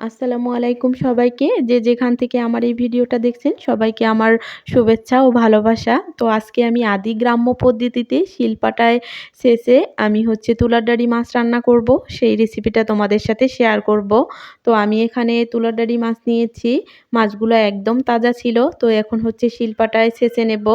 আসসালামু আলাইকুম সবাইকে। যে যেখান থেকে আমার এই ভিডিওটা দেখছেন, সবাইকে আমার শুভেচ্ছা ও ভালোবাসা। তো আজকে আমি আদি গ্রাম্য পদ্ধতিতে শিলপাটায় শেষে আমি হচ্ছে তুলার ডাড়ি মাছ রান্না করব। সেই রেসিপিটা তোমাদের সাথে শেয়ার করব। তো আমি এখানে তুলার ডাড়ি মাছ নিয়েছি। মাছগুলো একদম তাজা ছিল। তো এখন হচ্ছে শিলপাটায় শেষে নেব।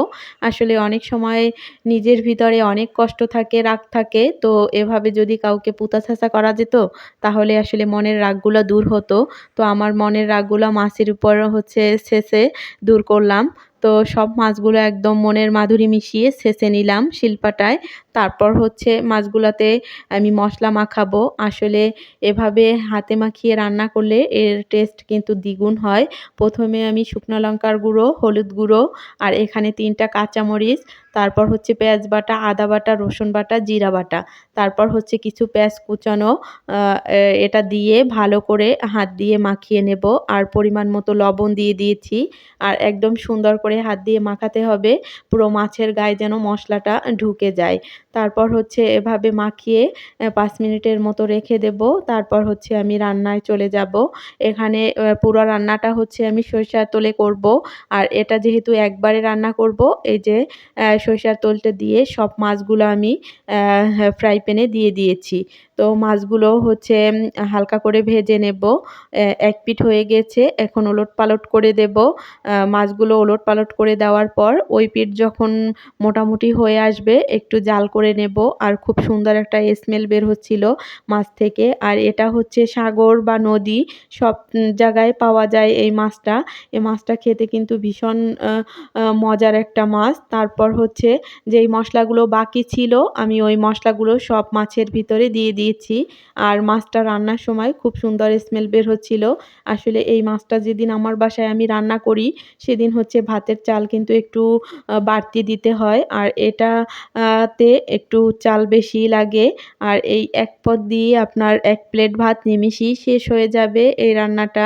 আসলে অনেক সময় নিজের ভিতরে অনেক কষ্ট থাকে, রাগ থাকে। তো এভাবে যদি কাউকে পুতা ছাঁচা করা যেত, তাহলে আসলে মনের রাগগুলো দূর হতো। তো আমার মনের রাগগুলো মাসির উপর হচ্ছে শেষে দূর করলাম। তো সব মাছগুলো একদম মনের মাধুরী মিশিয়ে ছেঁচে নিলাম শিল্পাটায়। তারপর হচ্ছে মাছগুলোতে আমি মশলা মাখাবো। আসলে এভাবে হাতে মাখিয়ে রান্না করলে এর টেস্ট কিন্তু দ্বিগুণ হয়। প্রথমে আমি শুকনো লঙ্কার গুঁড়ো, হলুদ গুঁড়ো আর এখানে তিনটা কাঁচামরিচ। তারপর হচ্ছে পেঁয়াজ বাটা, আদা বাটা, রসুন বাটা, জিরা বাটা। তারপর হচ্ছে কিছু পেঁয়াজ কুচানো এটা দিয়ে ভালো করে হাত দিয়ে মাখিয়ে নেব। আর পরিমাণ মতো লবণ দিয়ে দিয়েছি। আর একদম সুন্দর করে হাত দিয়ে মাখাতে হবে। পুরো মাছের গায়ে যেন মশলাটা ঢুকে যায়। তারপর হচ্ছে এভাবে মাখিয়ে পাঁচ মিনিটের মতো রেখে দেব। তারপর হচ্ছে আমি রান্নায় চলে যাব। এখানে পুরো রান্নাটা হচ্ছে আমি সরিষার তোলে করব। আর এটা যেহেতু একবারে রান্না করব, এই যে সরিষার তোলটা দিয়ে সব মাছগুলো আমি ফ্রাই প্যানে দিয়ে দিয়েছি। তো মাছগুলো হচ্ছে হালকা করে ভেজে নেব। এক পিঠ হয়ে গেছে, এখন ওলট পালট করে দেব। মাছগুলো ওলট পালট করে দেওয়ার পর ওই পিঠ যখন মোটামুটি হয়ে আসবে, একটু জাল করে নেব। আর খুব সুন্দর একটা স্মেল বের হচ্ছিল মাছ থেকে। আর এটা হচ্ছে সাগর বা নদী, সব জায়গায় পাওয়া যায় এই মাছটা। এই মাছটা খেতে কিন্তু ভীষণ মজার একটা মাছ। তারপর হচ্ছে, যেই মশলাগুলো বাকি ছিল, আমি ওই মশলাগুলো সব মাছের ভিতরে দিয়ে দিয়েছি। আর মাছটা রান্নার সময় খুব সুন্দর স্মেল বের হচ্ছিল। আসলে এই মাছটা যেদিন আমার বাসায় আমি রান্না করি, সেদিন হচ্ছে ভাতের চাল কিন্তু একটু বাড়তি দিতে হয়। আর এটা তে একটু চাল বেশি লাগে। আর এই এক পদ দিয়ে আপনার এক প্লেট ভাত নিমিষেই শেষ হয়ে যাবে এই রান্নাটা।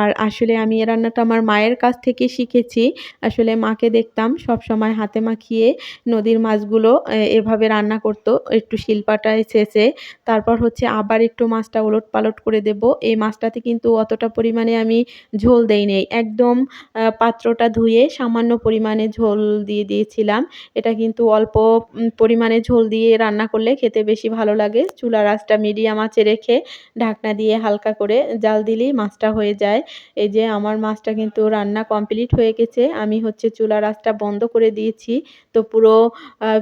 আর আসলে আমি এই রান্নাটা আমার মায়ের কাছ থেকে শিখেছি। আসলে মাকে দেখতাম সব সময় হাতে মাখিয়ে নদীর মাছগুলো এভাবে রান্না করতো। একটু শিলপাটায় ছেঁচে তারপর হচ্ছে আবার একটু মাছটা ওলট পালট করে দেব। এই মাছটাতে কিন্তু অতটা পরিমাণে আমি ঝোল দেই নেই। একদম পাত্রটা ধুয়ে সামান্য পরিমাণে ঝোল দিয়ে দিয়েছিলাম। এটা কিন্তু অল্প পরিমাণে ঝোল দিয়ে রান্না করলে খেতে বেশি ভালো লাগে। চুলা রাসটা মিডিয়াম আঁচে রেখে ঢাকনা দিয়ে হালকা করে জাল দিলেই মাছটা হয়ে যায়। এই যে আমার মাছটা কিন্তু রান্না কমপ্লিট হয়ে গেছে। আমি হচ্ছে চুলা রাসটা বন্ধ করে দিয়েছি। তো পুরো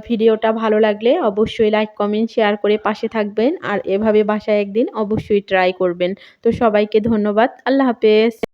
ভিডিওটা ভালো লাগলে অবশ্যই লাইক, কমেন্ট, শেয়ার করে পাশে থাকবেন। আর এভাবে বাসায় একদিন অবশ্যই ট্রাই করবেন। তো সবাইকে ধন্যবাদ। আল্লাহ হাফেজ।